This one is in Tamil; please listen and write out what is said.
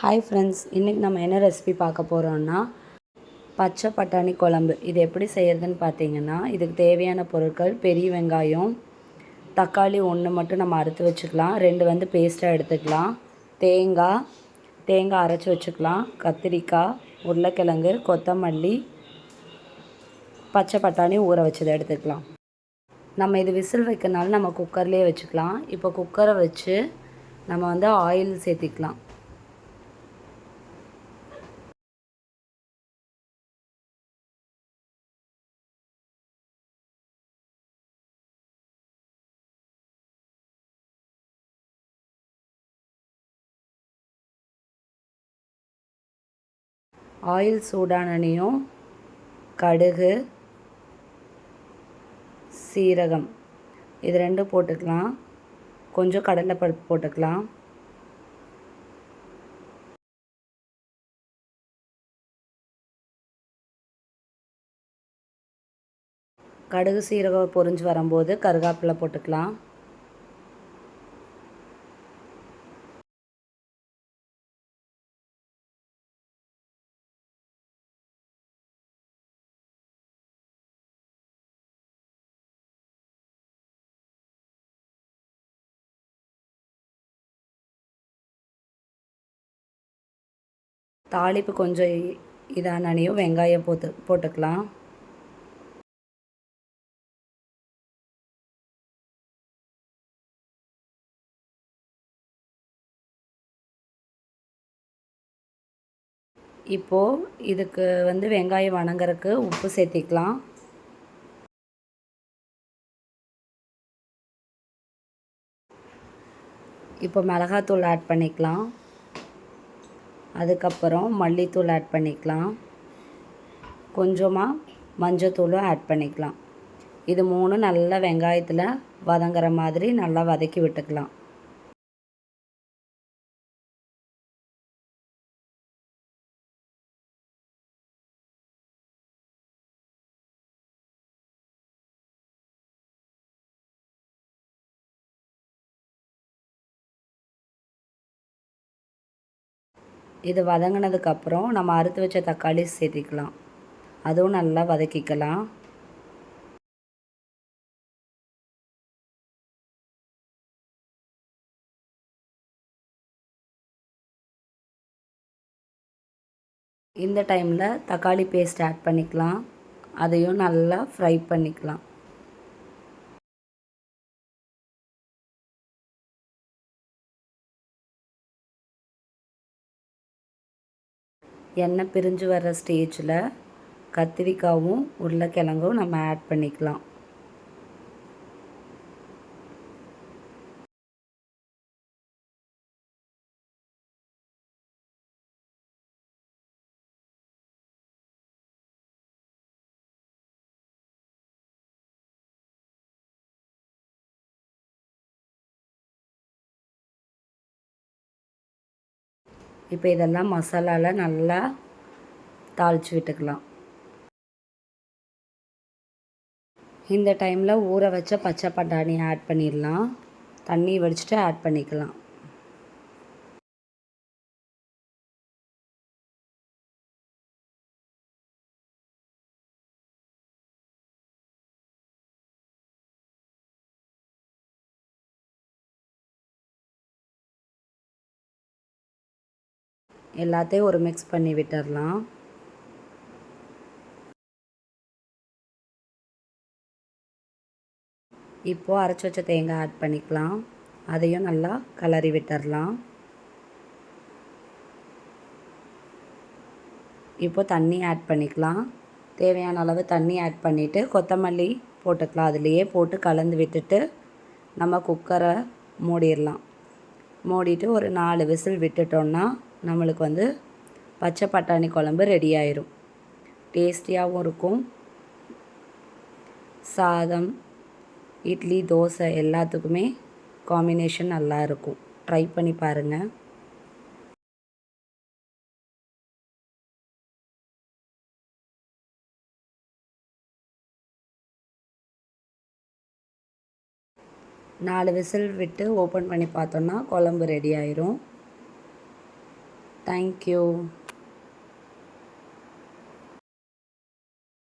ஹாய் ஃப்ரெண்ட்ஸ் இன்றைக்கி நம்ம என்ன ரெசிபி பார்க்க போகிறோம்னா பச்சை பட்டாணி குழம்பு. இது எப்படி செய்கிறதுன்னு பார்த்தீங்கன்னா இதுக்கு தேவையான பொருட்கள் பெரிய வெங்காயம் தக்காளி ஒன்று மட்டும் நம்ம அறுத்து வச்சுக்கலாம். ரெண்டு வந்து பேஸ்ட்டாக எடுத்துக்கலாம். தேங்காய் தேங்காய் அரைச்சி வச்சுக்கலாம். கத்திரிக்காய் உருளைக்கிழங்கு கொத்தமல்லி பச்சை பட்டாணி ஊற வச்சதை எடுத்துக்கலாம். நம்ம இது விசில் வைக்கிறனால நம்ம குக்கர்லேயே வச்சுக்கலாம். இப்போ குக்கரை வச்சு நம்ம வந்து ஆயில் சேர்த்திக்கலாம். ஆயில் சூடானனையும் கடுகு சீரகம் இது ரெண்டும் போட்டுக்கலாம். கொஞ்சம் கடலைப்பருப்பு போட்டுக்கலாம். கடுகு சீரகம் பொரிஞ்சு வரும்போது கருகாப்பில் போட்டுக்கலாம். தாளிப்பு கொஞ்சம் இதானனையும் வெங்காயம் போட்டு போட்டுக்கலாம். இப்போது இதுக்கு வந்து வெங்காயம் வணங்குறக்கு உப்பு சேர்த்திக்கலாம். இப்போ மிளகாத்தூள் ஆட் பண்ணிக்கலாம். அதுக்கப்புறம் மல்லித்தூள் ஆட் பண்ணிக்கலாம். கொஞ்சமாக மஞ்சத்தூளும் ஆட் பண்ணிக்கலாம். இது மூணு நல்லா வெங்காயத்தில் வதங்குற மாதிரி நல்லா வதக்கி விட்டுக்கலாம். இது வதங்கினதுக்கப்புறம் நம்ம அறுத்து வச்ச தக்காளி சேர்த்திக்கலாம். அதுவும் நல்லா வதக்கிக்கலாம். இந்த டைமில் தக்காளி பேஸ்ட் ஆட் பண்ணிக்கலாம். அதையும் நல்லா ஃப்ரை பண்ணிக்கலாம். எண்ணெய் பிரிஞ்சு வர்ற ஸ்டேஜில் கத்திரிக்காயும் உருளைக்கிழங்கும் நம்ம ஆட் பண்ணிக்கலாம். இப்போ இதெல்லாம் மசாலாவில் நல்லா தாளித்து விட்டுக்கலாம். இந்த டைமில் ஊற வச்ச பச்சை பட்டாணி ஆட் பண்ணிடலாம். தண்ணி வடிச்சிட்டு ஆட் பண்ணிக்கலாம். எல்லாத்தையும் ஒரு மிக்ஸ் பண்ணி விட்டுடலாம் இப்போது அரைச்சி வச்ச தேங்காய் ஆட் பண்ணிக்கலாம். அதையும் நல்லா கலரி விட்டுடலாம் இப்போ தண்ணி ஆட் பண்ணிக்கலாம். தேவையான அளவு தண்ணி ஆட் பண்ணிவிட்டு கொத்தமல்லி போட்டுக்கலாம். அதுலேயே போட்டு கலந்து விட்டுட்டு நம்ம குக்கரை மூடிடலாம் மூடிட்டு ஒரு நாலு விசில் விட்டுட்டோன்னா நம்மளுக்கு வந்து பச்சை பட்டாணி குழம்பு ரெடி ஆயிரும். டேஸ்டியாகவும் இருக்கும். சாதம் இட்லி தோசை எல்லாத்துக்குமே காம்பினேஷன் நல்லா இருக்கும். ட்ரை பண்ணி பாருங்கள் நாலு விசில் விட்டு ஓப்பன் பண்ணி பார்த்தோன்னா குழம்பு ரெடி ஆயிரும். தேங்க்யூ